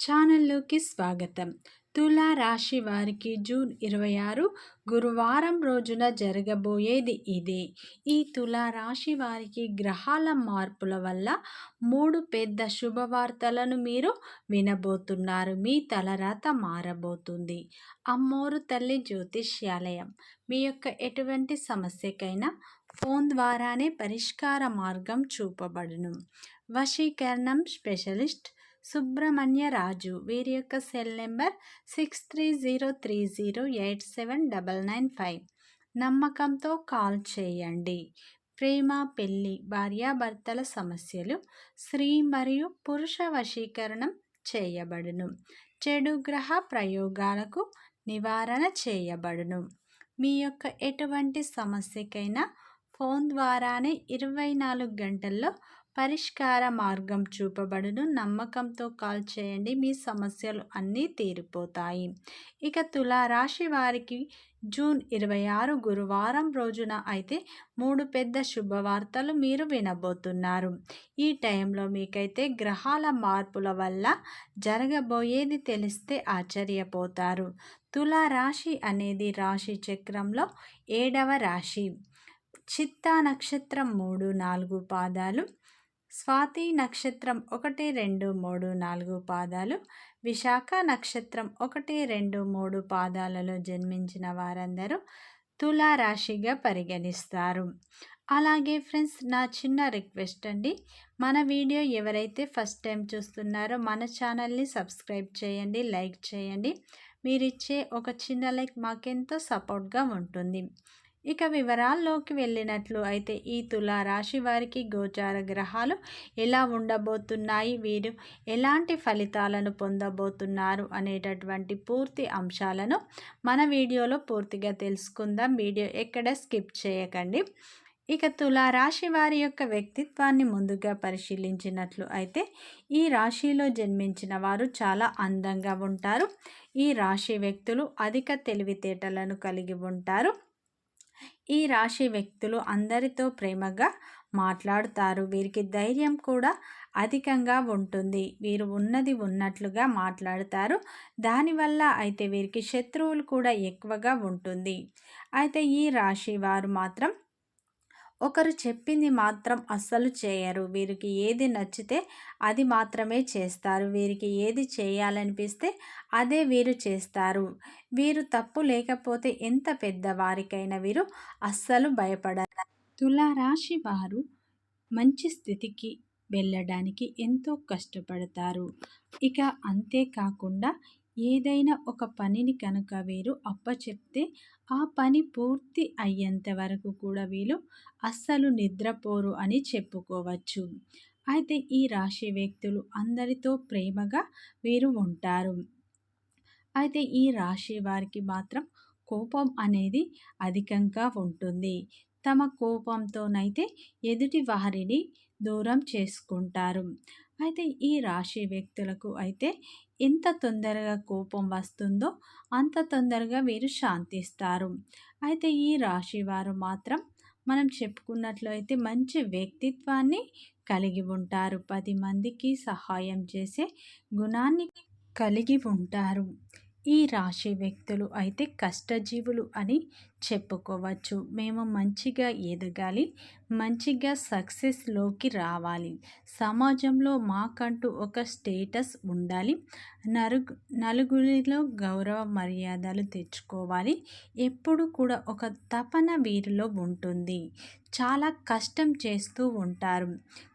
ఛానల్లోకి స్వాగతం. తులా రాశి వారికి జూన్ ఇరవై ఆరు గురువారం రోజున జరగబోయేది ఇదే. ఈ తులా రాశి వారికి గ్రహాల మార్పుల వల్ల మూడు పెద్ద శుభవార్తలను మీరు వినబోతున్నారు. మీ తలరాత మారబోతుంది. అమ్మోరు తల్లి జ్యోతిష్యాలయం. మీ యొక్క ఎటువంటి సమస్యకైనా ఫోన్ ద్వారానే పరిష్కార మార్గం చూపబడును. వశీకరణం స్పెషలిస్ట్ సుబ్రహ్మణ్య రాజు వీరి యొక్క cell number six three zero three zero eight seven double nine five. నమ్మకంతో కాల్ చేయండి. ప్రేమ పెళ్ళి భార్యాభర్తల సమస్యలు స్త్రీ మరియు పురుష వశీకరణం చేయబడును. చెడు గ్రహ ప్రయోగాలకు నివారణ చేయబడును. మీ యొక్క ఎటువంటి సమస్యకైనా ఫోన్ ద్వారానే ఇరవై నాలుగు గంటల్లో పరిష్కార మార్గం చూపబడును. నమ్మకంతో కాల్ చేయండి. మీ సమస్యలు అన్నీ తీరిపోతాయి. ఇక తులారాశి వారికి జూన్ ఇరవై ఆరు గురువారం రోజున అయితే మూడు పెద్ద శుభవార్తలు మీరు వినబోతున్నారు. ఈ టైంలో మీకైతే గ్రహాల మార్పుల వల్ల జరగబోయేది తెలిస్తే ఆశ్చర్యపోతారు. తులారాశి అనేది రాశి చక్రంలో ఏడవ రాశి. చిత్తా నక్షత్రం మూడు నాలుగు పాదాలు. స్వాతి నక్షత్రం ఒకటి రెండు మూడు నాలుగు పాదాలు. విశాఖ నక్షత్రం ఒకటి రెండు మూడు పాదాలలో జన్మించిన వారందరూ తులారాశిగా పరిగణిస్తారు. అలాగే ఫ్రెండ్స్ నా చిన్న రిక్వెస్ట్ అండి. మన వీడియో ఎవరైతే ఫస్ట్ టైం చూస్తున్నారో మన ఛానల్ని సబ్స్క్రైబ్ చేయండి లైక్ చేయండి. మీరిచ్చే ఒక చిన్న లైక్ మాకెంతో సపోర్ట్గా ఉంటుంది. ఇక వివరాల్లోకి వెళ్ళినట్లు అయితే ఈ తులా రాశి వారికి గోచార గ్రహాలు ఎలా ఉండబోతున్నాయి? వీరు ఎలాంటి ఫలితాలను పొందబోతున్నారు? అనేటటువంటి పూర్తి అంశాలను మన వీడియోలో పూర్తిగా తెలుసుకుందాం. వీడియో ఎక్కడ స్కిప్ చేయకండి. ఇక తులారాశి వారి యొక్క వ్యక్తిత్వాన్ని ముందుగా పరిశీలించినట్లు అయితే ఈ రాశిలో జన్మించిన వారు చాలా అందంగా ఉంటారు. ఈ రాశి వ్యక్తులు అధిక తెలివితేటలను కలిగి ఉంటారు. ఈ రాశి వ్యక్తులు అందరితో ప్రేమగా మాట్లాడుతారు. వీరికి ధైర్యం కూడా అధికంగా ఉంటుంది. వీరు ఉన్నది ఉన్నట్లుగా మాట్లాడతారు. దానివల్ల అయితే వీరికి శత్రువులు కూడా ఎక్కువగా ఉంటుంది. అయితే ఈ రాశి వారు మాత్రం ఒకరు చెప్పింది మాత్రం అస్సలు చేయరు. వీరికి ఏది నచ్చితే అది మాత్రమే చేస్తారు. వీరికి ఏది చేయాలనిపిస్తే అదే వీరు చేస్తారు. వీరు తప్పు లేకపోతే ఎంత పెద్దవారికైనా వీరు అస్సలు భయపడరు. తులారాశి వారు మంచి స్థితికి వెళ్ళడానికి ఎంతో కష్టపడతారు. ఇక అంతేకాకుండా ఏదైనా ఒక పనిని కనుక వీరు అప్పచెప్తే ఆ పని పూర్తి అయ్యేంత వరకు కూడా వీళ్ళు అస్సలు నిద్రపోరు అని చెప్పుకోవచ్చు. అయితే ఈ రాశి వ్యక్తులు అందరితో ప్రేమగా వీరు ఉంటారు. అయితే ఈ రాశి వారికి మాత్రం కోపం అనేది అధికంగా ఉంటుంది. తమ కోపంతోనైతే ఎదుటి వారిని దూరం చేసుకుంటారు. అయితే ఈ రాశి వ్యక్తులకు అయితే ఎంత తొందరగా కోపం వస్తుందో అంత తొందరగా వీరు శాంతిస్తారు. అయితే ఈ రాశి వారు మాత్రం మనం చెప్పుకున్నట్లయితే మంచి వ్యక్తిత్వాన్ని కలిగి ఉంటారు. పది మందికి సహాయం చేసే గుణాన్ని కలిగి ఉంటారు. ఈ రాశి వ్యక్తులు అయితే కష్టజీవులు అని చెప్పుకోవచ్చు. మేము మంచిగా ఎదగాలి మంచిగా సక్సెస్లోకి రావాలి. సమాజంలో మాకంటూ ఒక స్టేటస్ ఉండాలి. నలుగు నలుగురిలో గౌరవ మర్యాదలు తెచ్చుకోవాలి. ఎప్పుడు కూడా ఒక తపన వీరిలో ఉంటుంది. చాలా కష్టం చేస్తూ ఉంటారు.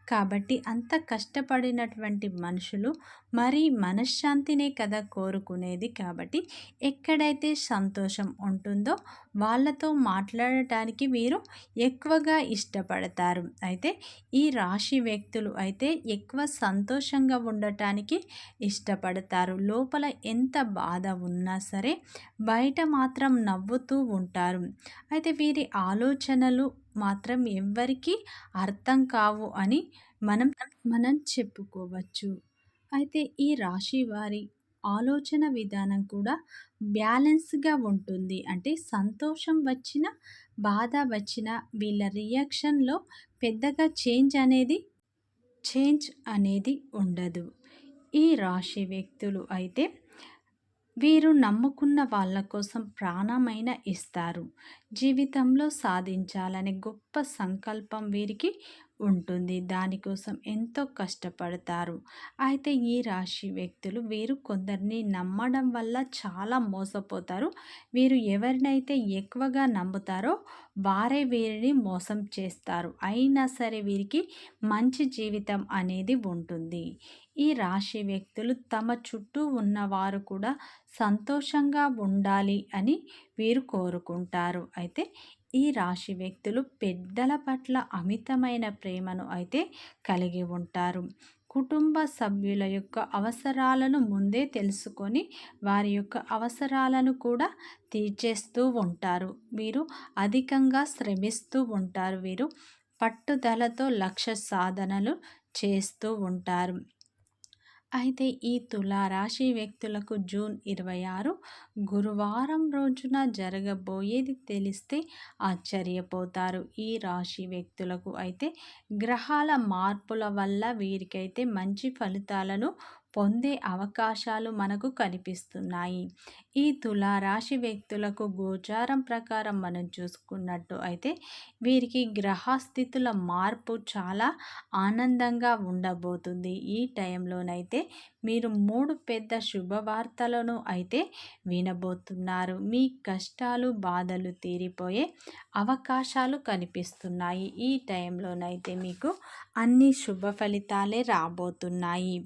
కాబట్టి అంత కష్టపడినటువంటి మనుషులు మరీ మనశ్శాంతినే కదా కోరుకునేది. కాబట్టి ఎక్కడైతే సంతోషం ఉంటుందో వాళ్ళతో మాట్లాడటానికి వీరు ఎక్కువగా ఇష్టపడతారు. అయితే ఈ రాశి వ్యక్తులు అయితే ఎక్కువ సంతోషంగా ఉండటానికి ఇష్టపడతారు. లోపల ఎంత బాధ ఉన్నా సరే బయట మాత్రం నవ్వుతూ ఉంటారు. అయితే వీరి ఆలోచనలు మాత్రం ఎవ్వరికీ అర్థం కావు అని మనం మనం చెప్పుకోవచ్చు. అయితే ఈ రాశి వారి ఆలోచన విధానం కూడా బ్యాలెన్స్గా ఉంటుంది. అంటే సంతోషం వచ్చిన బాధ వచ్చిన వీళ్ళ రియాక్షన్లో పెద్దగా చేంజ్ అనేది చేంజ్ అనేది ఉండదు. ఈ రాశి వ్యక్తులు అయితే వీరు నమ్ముకున్న వాళ్ళ కోసం ప్రాణమైన ఇస్తారు. జీవితంలో సాధించాలనే గొప్ప సంకల్పం వీరికి ఉంటుంది. దానికోసం ఎంతో కష్టపడతారు. అయితే ఈ రాశి వ్యక్తులు వీరు కొందరిని నమ్మడం వల్ల చాలా మోసపోతారు. వీరు ఎవరినైతే ఎక్కువగా నమ్ముతారో వారే వీరిని మోసం చేస్తారు. అయినా సరే వీరికి మంచి జీవితం అనేది ఉంటుంది. ఈ రాశి వ్యక్తులు తమ చుట్టూ ఉన్నవారు కూడా సంతోషంగా ఉండాలి అని వీరు కోరుకుంటారు. అయితే ఈ రాశి వ్యక్తులు పెద్దల పట్ల అమితమైన ప్రేమను అయితే కలిగి ఉంటారు. కుటుంబ సభ్యుల యొక్క అవసరాలను ముందే తెలుసుకొని వారి యొక్క అవసరాలను కూడా తీర్చేస్తూ ఉంటారు. వీరు అధికంగా శ్రమిస్తూ ఉంటారు. వీరు పట్టుదలతో లక్ష్య సాధనలు చేస్తూ ఉంటారు. అయితే ఈ తులారాశి వ్యక్తులకు జూన్ ఇరవై ఆరు గురువారం రోజున జరగబోయేది తెలిస్తే ఆశ్చర్యపోతారు. ఈ రాశి వ్యక్తులకు అయితే గ్రహాల మార్పుల వల్ల వీరికైతే మంచి ఫలితాలను పొందే అవకాశాలు మనకు కనిపిస్తున్నాయి. ఈ తులారాశి వ్యక్తులకు గోచారం ప్రకారం మనం చూసుకున్నట్టు అయితే వీరికి గ్రహస్థితుల మార్పు చాలా ఆనందంగా ఉండబోతుంది. ఈ టైంలోనైతే మీరు మూడు పెద్ద శుభవార్తలను అయితే వినబోతున్నారు. మీ కష్టాలు బాధలు తీరిపోయే అవకాశాలు కనిపిస్తున్నాయి. ఈ టైంలోనైతే మీకు అన్ని శుభ ఫలితాలే రాబోతున్నాయి.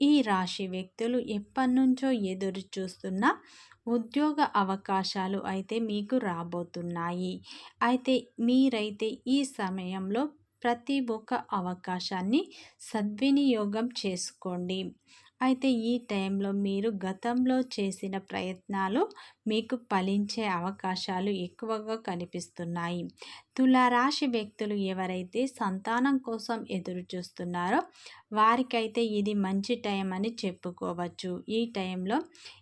ఈ రాశి వ్యక్తులు ఎప్పటినుంచో ఎదురు చూస్తున్న ఉద్యోగ అవకాశాలు అయితే మీకు రాబోతున్నాయి. అయితే మీరైతే ఈ సమయంలో ప్రతి ఒక్క అవకాశాన్ని సద్వినియోగం చేసుకోండి. అయితే ఈ టైంలో మీరు గతంలో చేసిన ప్రయత్నాలు మీకు ఫలించే అవకాశాలు ఎక్కువగా కనిపిస్తున్నాయి. తులారాశి వ్యక్తులు ఎవరైతే సంతానం కోసం ఎదురు చూస్తున్నారో వారికైతే ఇది మంచి టైం అని చెప్పుకోవచ్చు. ఈ టైంలో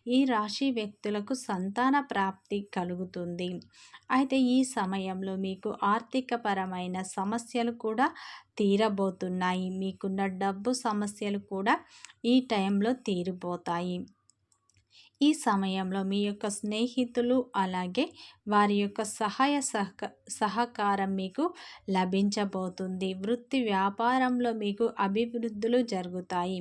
ఈ రాశి వ్యక్తులకు సంతాన ప్రాప్తి కలుగుతుంది. అయితే ఈ సమయంలో మీకు ఆర్థికపరమైన సమస్యలు కూడా తీరబోతున్నాయి. మీకున్న డబ్బు సమస్యలు కూడా ఈ టైంలో తీరిపోతాయి. ఈ సమయంలో మీ యొక్క స్నేహితులు అలాగే వారి యొక్క సహాయ సహక సహకారం మీకు లభించబోతుంది. వృత్తి వ్యాపారంలో మీకు అభివృద్ధులు జరుగుతాయి.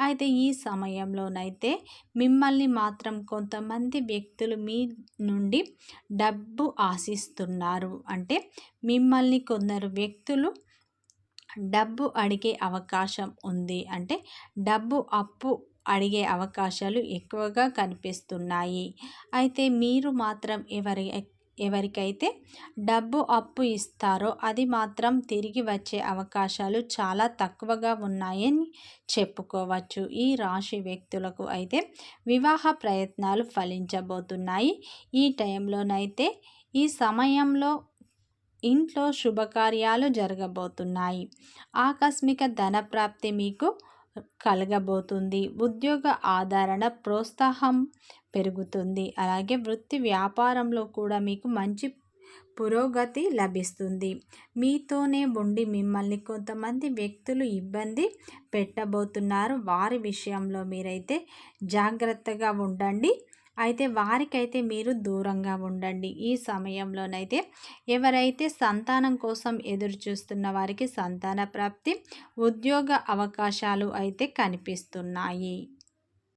అయితే ఈ సమయంలోనైతే మిమ్మల్ని మాత్రం కొంతమంది వ్యక్తులు మీ నుండి డబ్బు ఆశిస్తున్నారు. అంటే మిమ్మల్ని కొందరు వ్యక్తులు డబ్బు అడిగే అవకాశం ఉంది. అంటే డబ్బు అప్పు అడిగే అవకాశాలు ఎక్కువగా కనిపిస్తున్నాయి. అయితే మీరు మాత్రం ఎవరి ఎవరికైతే డబ్బు అప్పు ఇస్తారో అది మాత్రం తిరిగి వచ్చే అవకాశాలు చాలా తక్కువగా ఉన్నాయని చెప్పుకోవచ్చు. ఈ రాశి వ్యక్తులకు అయితే వివాహ ప్రయత్నాలు ఫలించబోతున్నాయి. ఈ టైంలోనైతే ఈ సమయంలో ఇంట్లో శుభకార్యాలు జరగబోతున్నాయి. ఆకస్మిక ధనప్రాప్తి మీకు కలగబోతుంది. ఉద్యోగ ఆదరణ ప్రోత్సాహం పెరుగుతుంది. అలాగే వృత్తి వ్యాపారంలో కూడా మీకు మంచి పురోగతి లభిస్తుంది. మీతోనే ఉండి మిమ్మల్ని కొంతమంది వ్యక్తులు ఇబ్బంది పెట్టబోతున్నారు. వారి విషయంలో మీరైతే జాగ్రత్తగా ఉండండి. అయితే వారికైతే మీరు దూరంగా ఉండండి. ఈ సమయంలోనైతే ఎవరైతే సంతానం కోసం ఎదురు చూస్తున్న వారికి సంతాన ప్రాప్తి ఉద్యోగ అవకాశాలు అయితే కనిపిస్తున్నాయి.